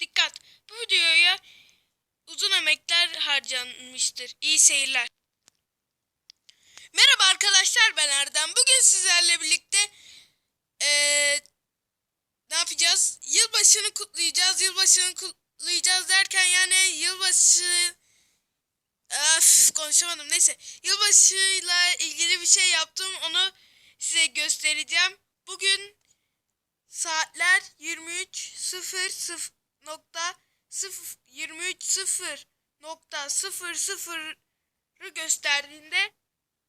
Dikkat! Bu videoya uzun emekler harcanmıştır. İyi seyirler. Merhaba arkadaşlar ben Erdem. Bugün sizlerle birlikte eee, ne yapacağız? Yılbaşını kutlayacağız. Yılbaşını kutlayacağız derken yani yılbaşı Öf, konuşamadım. Neyse. Yılbaşıyla ilgili bir şey yaptım. Onu size göstereceğim. Bugün saatler 23.00 nokta 23.00 nokta 00'ı gösterdiğinde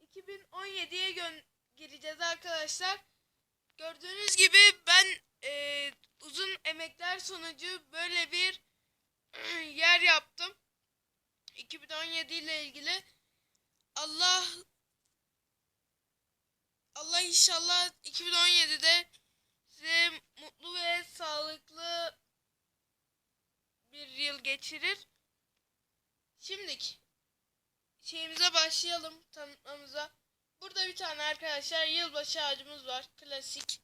2017'ye gön gireceğiz arkadaşlar. Gördüğünüz gibi ben eee, uzun emekler sonucu böyle bir yer yaptım. 2017 ile ilgili Allah Allah inşallah 2017'de size mutlu ve sağlıklı bir geçirir. Şimdilik şeyimize başlayalım tanıtmamıza. Burada bir tane arkadaşlar yılbaşı ağacımız var. Klasik.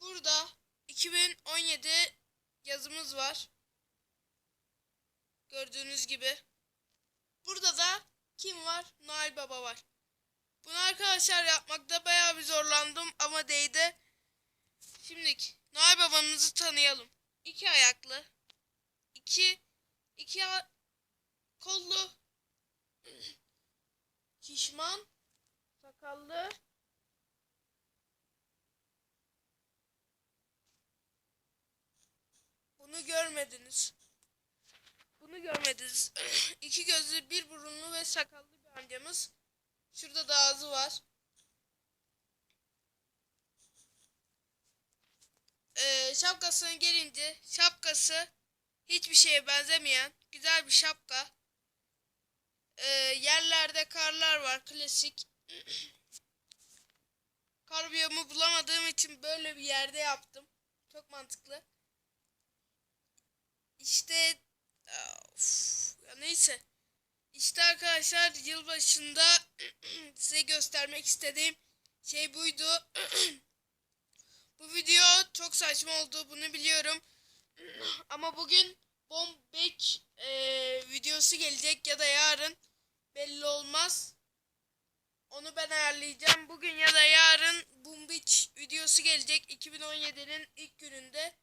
Burada 2017 yazımız var. Gördüğünüz gibi. Burada da kim var? Noel Baba var. Bunu arkadaşlar yapmakta bayağı bir zorlandım ama değdi. Şimdi Noel Babamızı tanıyalım. İki ayaklı. İki iki kollu. Şişman. Sakallı. Bunu görmediniz. Bunu görmediniz. İki gözlü, bir burunlu ve sakallı bir amcamız. Şurada da ağzı var. Ee, şapkasına gelince şapkası hiçbir şeye benzemeyen güzel bir şapka. Ee, yerlerde karlar var klasik. Kar biyomu bulamadığım için böyle bir yerde yaptım. Çok mantıklı. İşte Of, ya neyse. İşte arkadaşlar yılbaşında size göstermek istediğim şey buydu. Bu video çok saçma oldu bunu biliyorum. Ama bugün Bomb Beach eee, videosu gelecek ya da yarın belli olmaz. Onu ben ayarlayacağım. Bugün ya da yarın Beach videosu gelecek 2017'nin ilk gününde.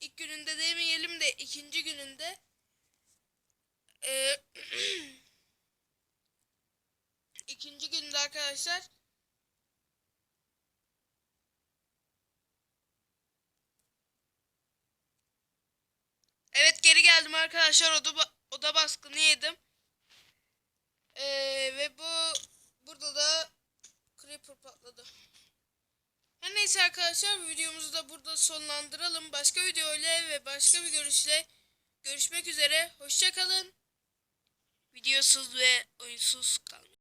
İlk gününde demeyelim de ikinci gününde. Ee, ikinci günde arkadaşlar Evet geri geldim arkadaşlar. Oda, oda baskını yedim. Ee, ve bu burada da creeper patladı. Her neyse arkadaşlar videomuzu da burada sonlandıralım. Başka video ile ve başka bir görüşle görüşmek üzere. Hoşçakalın videosuz ve oyunsuz kalmayın.